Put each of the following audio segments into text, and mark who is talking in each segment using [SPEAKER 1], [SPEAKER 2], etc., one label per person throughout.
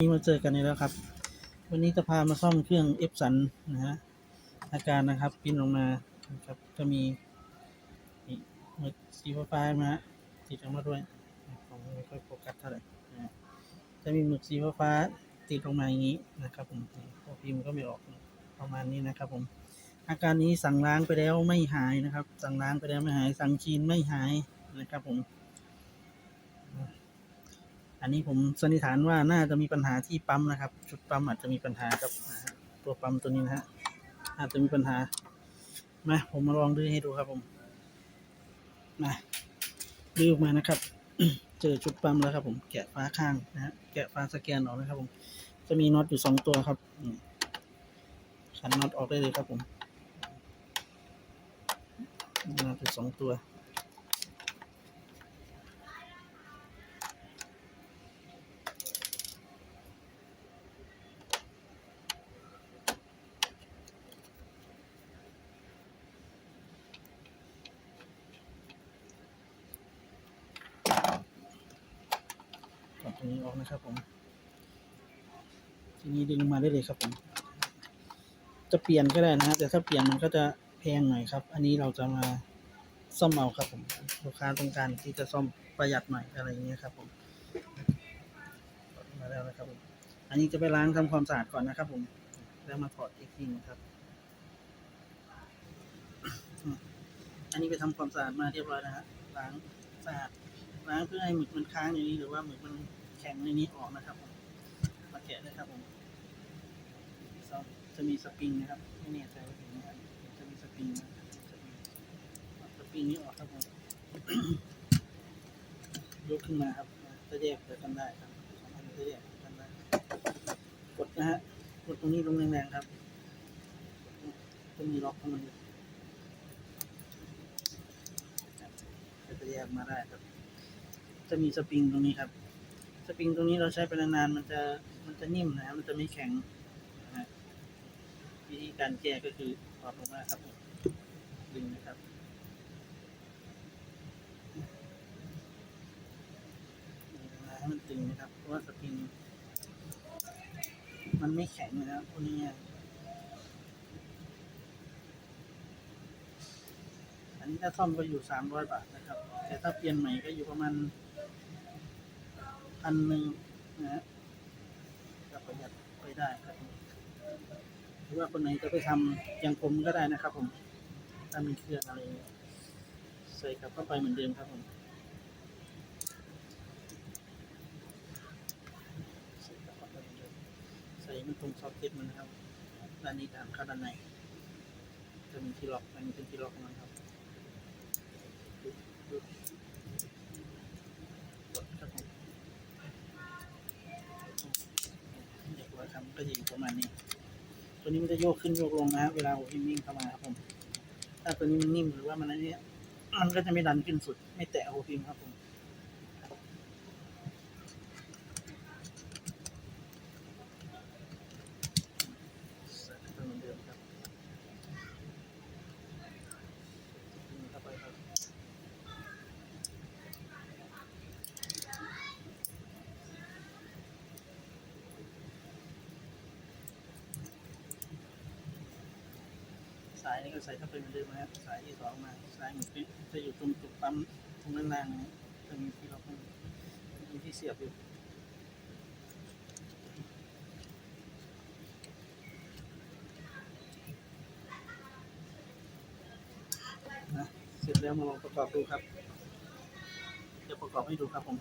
[SPEAKER 1] นี่มาเจอกันอีกแล้วครับ วันนี้จะพามาซ่อมเครื่องเอฟสันนะฮะอาการนะครับปิ้นออกมานะครับจะมีมึกสีฟ้าๆนะฮะติดออกมาด้วยผมไม่ค่อยโฟกัสเท่าไหร่นะจะมีหมึกสีฟ้าติดออกมาอย่างนี้นะครับผมพอพิมพ์ก็ไม่ออกประมาณนี้นะครับ ผม อาการนี้สั่งล้างไปแล้วไม่หายนะครับ สั่งล้างไปแล้วไม่หาย สั่งคีนไม่หายนะครับผม อันนี้ผมสันนิษฐานว่าน่าจะมีปัญหาที่ปั๊มนะครับ ชุดปั๊มอาจจะมีปัญหากับตัวปั๊มตัวนี้นะฮะอาจจะมีปัญหามาผมมาลองดื้อให้ดูครับผมมาดื้อออกมานะครับ เจอชุดปั๊มแล้วครับ ผมแกะฟ้าข้างนะฮะแกะฟ้าสแกนออกนะครับ ผม จะมีน็อตอยู่สองตัวครับขันน็อตออกได้เลยครับผมน็อตอยู่สองตัว ถอดตรง นี้ออกนะครับผม ทีนี้ดึงมาได้เลยครับผม จะเปลี่ยนก็ได้นะฮะแต่ถ้าเปลี่ยนมันก็จะแพงหน่อยครับ อันนี้เราจะมาซ่อมเอาครับผมลูกค้าต้องการที่จะซ่อมประหยัดหน่อยอะไรอย่างเงี้ยครับผมมาแล้วนะครับผมอันนี้จะไปล้างทำความสะอาดก่อนนะครับ ผม แล้วมาถอดอีกทีนึงครับ อันนี้ไปทำความสะอาดมาเรียบร้อยนะฮะล้างสะอาดล้างเพื่อให้หมึกมันค้างในนี้หรือว่าหมึกมัน แข็งในนี้ออกนะครับผมมาแกะเลยครับผมจะมีสปริงนะครับไม่แน่ใจว่าเห็นไหมครับจะมีสปริงนะสปริงนี้ออกครับผมยกขึ้นมาครับจะแยกไปกันได้ครับสองอันจะแยกกันได้กดนะฮะกดตรงนี้ลงแรงๆครับจะมีล็อกของมันจะแยกมาได้ครับ จะมีสปริงตรงนี้ครับ สปริงตรงนี้เราใช้ไปนานๆมันจะมันจะนิ่มนะมันจะไม่แข็งนะวิธีการแก้ก็คือถอดลงมาครับดึงนะครับให้มันตึงนะครับเพราะว่าสปริงมันไม่แข็งนะครับพวกนี้อันนี้ถ้าซ่อมก็อยู่สามร้อยบาทนะครับ แต่ถ้าเปลี่ยนใหม่ก็อยู่ประมาณ พันหนึ่งนะฮะก็ประหยัดไปได้ครับหรือว่าคนไหนจะไปทำอย่างผมก็ได้นะครับ ผมถ้ามีเครื่องอะไรใส่กลับเข้าไปเหมือนเดิมครับผมใส่กลับเข้าไปเหมือนเดิมใส่มันตรงซอฟต์เก็ตมันนะครับด้านนี้ตามเข้าด้านในจะมีที่ล็อกอันนี้เป็นที่ล็อกของมันครับปึ๊บกดครับผม เรียบร้อยครับก็จะอยู่ประ มาณนี้ ตัวนี้มันจะโยกขึ้นโยกลงนะเวลาหัวพิมพ์วิ่งเข้ามาครับผม ถ้าตัวนี้มันนิ่มหรือว่ามันอะไรเนี้ยมันก็จะไม่ดันขึ้นสุด ไม่แตะหัวพิมครับผมใส่เข้าไปเหมือนเดิมครับดึงเข้าไปครับ สายนี่ก็ใส่เข้าไปเหมือนเดิมนะครับสายที่สองมาสายหมุนจะอยู่ตรงจุดปั๊มตรงด้านล่างนะจะมีที่เรามีที่เสียบอยู่นะเสร็จแล้วมาลองประกอบดูครับ จะประกอบให้ดูครับผม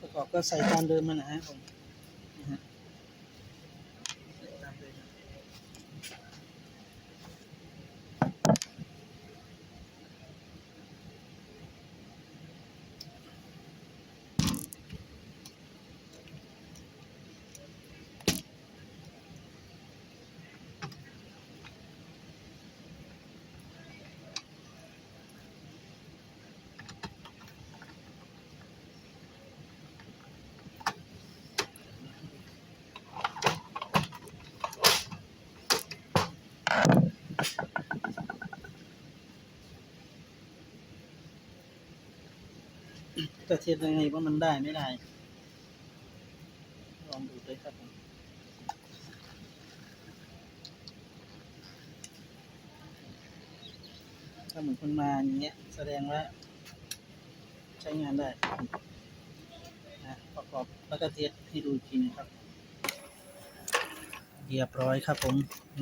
[SPEAKER 1] ประกอบก็ใส่ตามเดิมมานะฮะผม จะเทียบยังไงว่ามันได้ไม่ได้ลององดูเลยครับผมถ้าเหมือนคนมาอย่างเงี้ย แสดงว่า ใช้งานได้ครับนะประกอบแล้วก็เทสให้ดูอีกทีนะครับ เรียบร้อยครับผม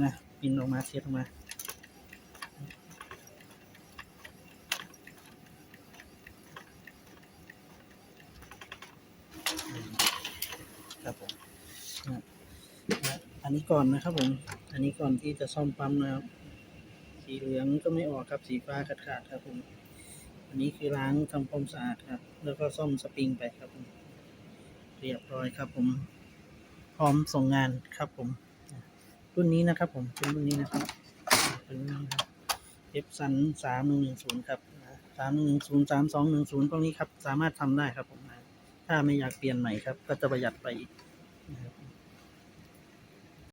[SPEAKER 1] นะปินออกมาเทสออกมา ครับผมนะนะ อันนี้ก่อนนะครับผม อันนี้ก่อนที่จะซ่อมปั๊มนะครับ สีเหลืองก็ไม่ออกครับ สีฟ้าขาดๆครับผม อันนี้คือล้างทำความสะอาดครับ แล้วก็ซ่อมสปริงไปครับผม เรียบร้อยครับผม พร้อมส่งงานครับผม รุ่นนี้นะครับผมเป็นรุ่นนี้นะครับ เป็นรุ่นนี้ครับเอฟสันสามหนึ่งหนึ่งศูนย์ครับสามหนึ่งหนึ่งศูนย์สามสองหนึ่งศูนย์พวกนี้ครับ สามารถทำได้ครับผม ถ้าไม่อยากเปลี่ยนใหม่ครับ ก็จะประหยัดไปอีก